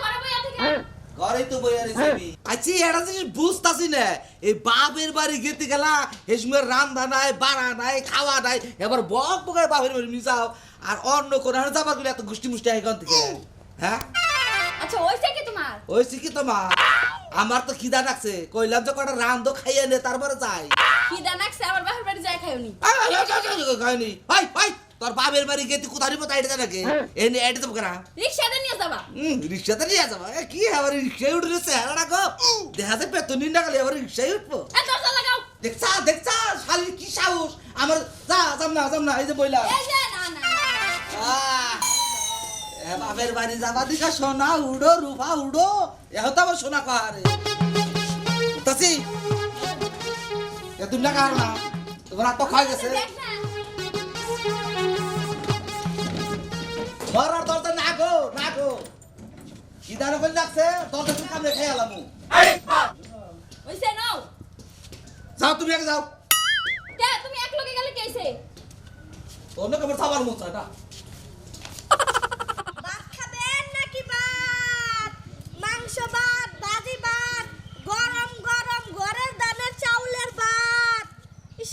ঘরে বইয়া থেকে? ঘরে তো বই আছি আচ্ছা এটা জিনিস বুঝতাছি না। এই বাপের বাড়ি গেতে গেলা এই সময় রান্ধা নাই বাড়া নাই খাওয়া নাই এবার বক বকায় বাপের বাড়ি মিশাও আর অন্য কোন হারে যাবার গেলে এত গোষ্ঠী মুষ্টি এখান থেকে? হ্যাঁ? আচ্ছা ওইছে কি তোমার? ওই কি তোমার? আমার তো খিদা লাগছে। কইলাম যে কটা রান্ধো খাইয়ে নে তারপরে যাই। কি দানাকছে আমার বাপের বাড়ি যায় খাইওনি তোর বাপের বাড়ি গেতে কোথায় আইডে নাকি এনে আইডে দেবো কেনা রিক্সাতে নিয়ে যাবা। হুম, রিক্সাতে নিয়ে যাব? এ, কি আবার রিক্সায় উঠে চেহারা গো? দেখা যায় বেতন না গেলে আবার রিক্সায় উঠবো। এ দরজা লাগাও। দেখছা দেখছা শালির কি সাহস? আমার যা যাম না যাম না এই যে বইলা। এই যে না না এ বাপের বাড়ি যাবা দিকা সোনা উড়ো রূপা উড়ো। এহত আবার সোনা কাহারে। তাসি এ তুমি না? হাত তো খাই গেছে। দেখ না ঘর আর দরজা না গো না গো। ইদানো করে লাগছে দরজা তুমি কামড়ে খেয়ে এলাম। যাও তুমি আগে যাও। কে তুমি এক লগে গেলে কেছে অন্য কেমন সাবার মতো এটা ভাত খাবেন নাকি ভাত মাংস ভাত ভাজি ভাত গরম গরম ঘরের দানের চাউলের ভাত ইস,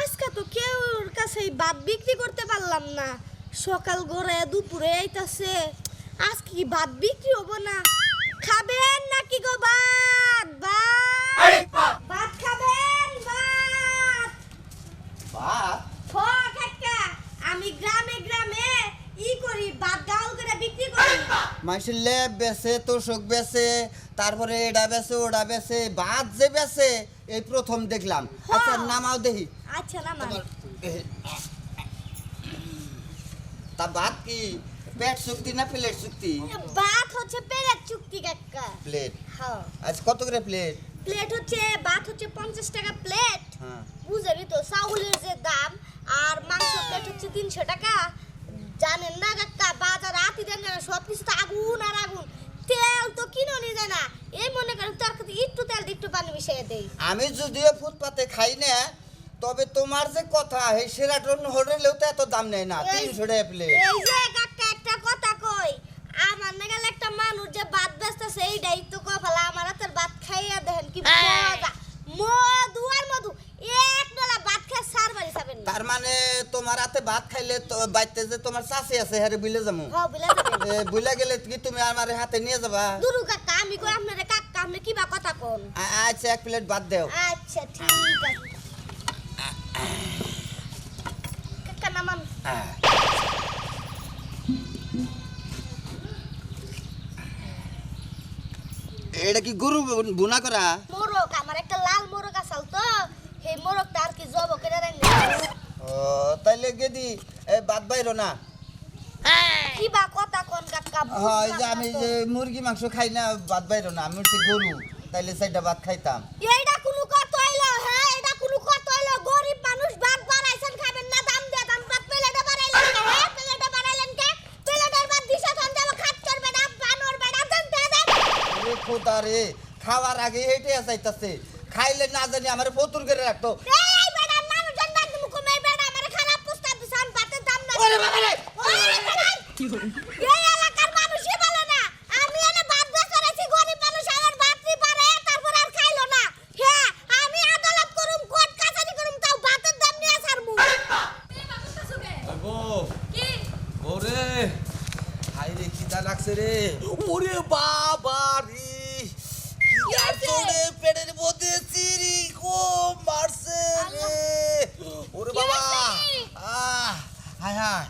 আজকে তো কেউ কাছে এই ভাত বিক্রি করতে পারলাম না সকাল গড়ে দুপুরে আইতাছে। আজকে কি ভাত বিক্রি হব না? খাবেন নাকি গো ভাত? ভাত? ভাত খাবেন? ভাত? ভাত হ কাকা আমি গ্রামে গ্রামে ই করি ভাত গাউল করে বিক্রি করি। মানুষের লেপ বেছে তোষক বেছে তারপরে এটা বেছে ওটা বেছে ভাত যে বেছে এই প্রথম দেখলাম। আচ্ছা নামাও দেখি। আচ্ছা না তোমার এ- তা ভাত কি? পেট চুক্তি না প্লেট চুক্তি ভাত হচ্ছে প্লেট চুক্তি কাকা। প্লেট হ্যাঁ। আচ্ছা কত করে প্লেট প্লেট হচ্ছে ভাত হচ্ছে পঞ্চাশ টাকা প্লেট হ্যাঁ। বুঝলি তো চাউলের যে দাম আর মাংস প্লেট হচ্ছে তিনশো টাকা। জানেন না কাকা বাজার আতি দেন না সব কিছু তো আগুন আর আগুন। তেল তো কিনো নি যায় না। এই মনে করেন তরকারি একটু তেল একটু পানি মিশিয়ে দেই। আমি যদিও ফুটপাতে খাই না তবে তোমার যে কথা এই সেরাটন হোটেলেও তো এত দাম নেয় না তিনশো টাকা প্লেট এই যে কাকা একটা কথা কই আমার না গেলে একটা মানুষ যে ভাত বেচতেছে এইটাই তো কপালা আমার হাতের ভাত খাইয়া দেখেন কি মজা। মধু আর মধু এক ডলা ভাত খায় সার বাড়ি যাবেন না। তার মানে তোমার হাতে ভাত খাইলে তো বাইতে যে তোমার চাষি আছে হ্যাঁ বুঝলে যাব হ্যাঁ বুঝলা যাবেন এ, বুইলা গেলে কি তুমি আমার হাতে নিয়ে যাবা? দুরু কাকা আমি কই আপনারে কাকা আপনি কি বা কথা কোন? আচ্ছা এক প্লেট ভাত দেও। আচ্ছা ঠিক আছে। নামান এটা কি গরু বুনা করা? মোরগ আমার একটা লাল মোরগ আসাল তো সেই আর কি জব করে রাখনি ও তাইলে গেদি এ, ভাত বাইরো না। কি বা কথা কোন কাকা হয় যে আমি যে মুরগি মাংস খাই না ভাত বাইরো না আমি হচ্ছে গরু। তাইলে চারটা ভাত খাইতাম। এইটা কোনো কথা হইল হ্যাঁ এটা কোনো কথা হইল গরিব মানুষ ভাত বাড়াইছেন খাবেন না দাম দিয়ে দাম ভাত প্লেটে বাড়াইলেন কে হ্যাঁ প্লেটে বাড়াইলেন কে প্লেটের ভাত দিশা ধন দেব খাত করবে না বানর বেড়া দেন দে দেন রে খোদা রে খাওয়ার আগে হেঁটে আসাইতাছে খাইলে না জানি আমার ফতুর করে রাখতো। এই বেড়া মানুষ জন বাদ মুখ মে বেড়া আমারে খারাপ প্রস্তাব দিছান ভাতের দাম না ওরে বাবা রে! ওরে বেড়া এই এলাকার মানুষই বলে না আমি এনে ভাত বেচরাছি গরিব মানুষ আমার ভাত নি পারে তারপর আর খাইলো না হ্যাঁ আমি আদালত করুম কোর্ট কাছারি করুম তাও ভাতের দাম নিয়ে ছাড়মু তুমি বাবুটা সুগে গো কি ওরে হাই রে খিদা লাগছে রে ওরে বাবা রে? তোরে পেটের মধ্যে চিরি কো মারছে রে। ওরে বাবা? আহ হায় হায়।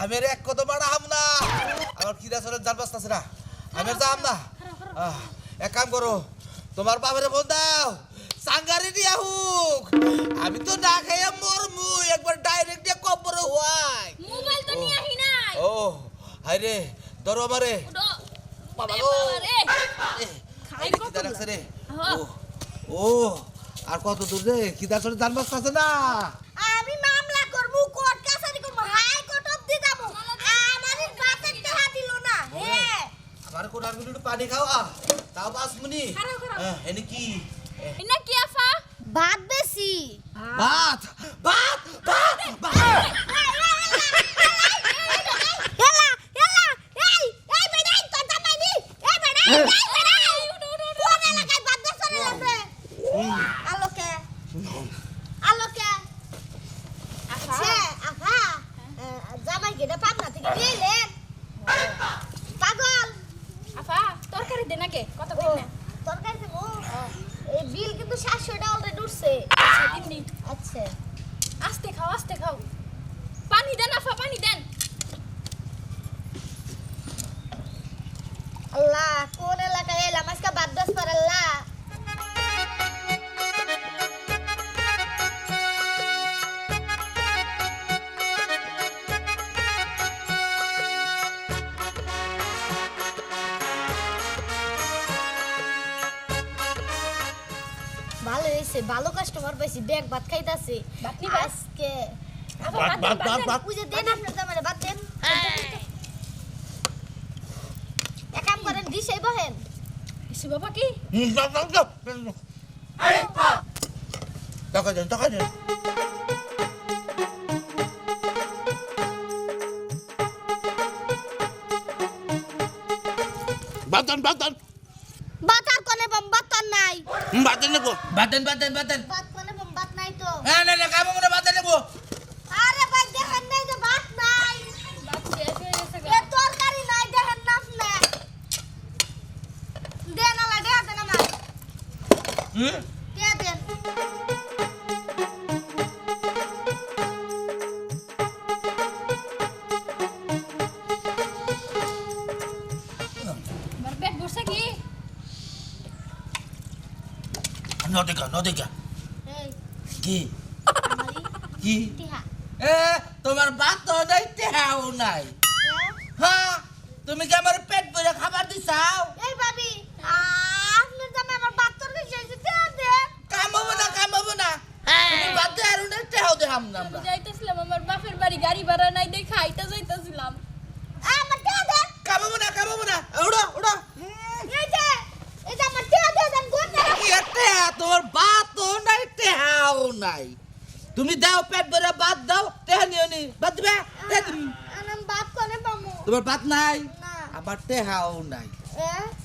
আমি এক কত বাড়া হাম না। আমার খিদা চলে জান বাঁচতেছে না। আমি যাম না। এক কাম করো তোমার বাবারে ফোন দাও। সাঙ্গারি দিয়া হুক আমি তো না খাইয়া মরমু একবার ডাইরেক্ট দিয়ে কব্বর হওয়াই মোবাইল তো নিয়ে আহি নাই। ও হাই রে ধরো আমারে। বাবা গো। বাবা রে এ, খাই কত লাগছে রে। ও ও আর কত দূর রে খিদা চলে জান বাঁচতেছে না। আমি মামলা করব কোর্ট কাছারি করব হাই কোর্ট অব্দি যাব। আমাদের ভাতের টাকা দিল না। হ্যাঁ আমার কোন আর মিনিট পানি খাওয়া তাও খারাপ। হ্যাঁ এনে কি? এ, ইনা কি আফা? ভাত বেশি। ভাত ভাত ভাত ভাত এলা এলা এই এই বেড়াই তোর জামাই দি এই বেড়াই এই বেড়াই কোন এলাকায় ভাত বেশি লাগবে আলোকে আলোকে আচ্ছা আফা জামাই গেটা পাবনা থেকে পাগল আফা তরকারি দে নাকে? কত ও কই না। তোর কাছে ও এই বিল কিন্তু সাতশো টাকা অলরেডি উঠছে। আচ্ছা দিন দিন। আচ্ছা। ভালো হয়েছে ভালো কাস্টমার পাইছি ব্যাগ ভাত খাইতাছে? আজকে ভাত, বাদ ভাত, ভাত, ভাত। ওই দেন আপনার জামাইরে বাদ দেন। এক কাম করেন দিশাই বহেন দেন বাবা কি হুম, দাও, দাও, দাও। টাকা দেন টাকা দেন। বাদান বাদান বাতার কোনে বম বাতার নাই। বাতেন নেব বাতেন বাতেন বাতেন। বাত কোনে বম বাত নাই তো। হ্যাঁ না না কামো মনে বাতেন নেব আরে ভাই দেখেন নাই তো বাত নাই। বাত শেষ হয়ে গেছে এ তরকারি নাই দেখেন না আপনি। দেন আলা দেন দেন আমার হুম? নদিকা নদিকা কি কি এ তোমার ভাত তো নাই তেহাও নাই। হ্যাঁ তুমি কি আমার পেট ভরে খাবার দিছাও? এই ভাবি আপনার জামে আমার ভাত তরকারি শেষ দিয়ে দেন কামাবো না কামাবো না। তুমি ভাত দে আর না তেহাও দেহাম না আমরা। যাইতেছিলাম আমার বাপের বাড়ি গাড়ি ভাড়া নাই দেখ খাইতে যাইতেছিলাম আমার টিহা দেন কামাবো না কামাবো না উড়ো উড়ো এই যে এই যে আমার টিহা দিয়ে দেন কোন এতে তোমার ভাত তো নাই তেহাও নাই। তুমি দাও পেট ভরে বাদ দাও তেহনি নিও নি। ভাত দিবে? তোমার ভাত নাই? আবার তেহাও নাই।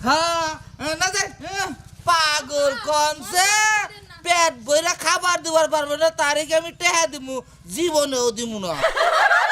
হ্যাঁ না হ্যাঁ, পাগল কনসে পেট বইরা খাবার দিবার পারব না তারিখে আমি টেহা দিমু? জীবনেও দিমু না।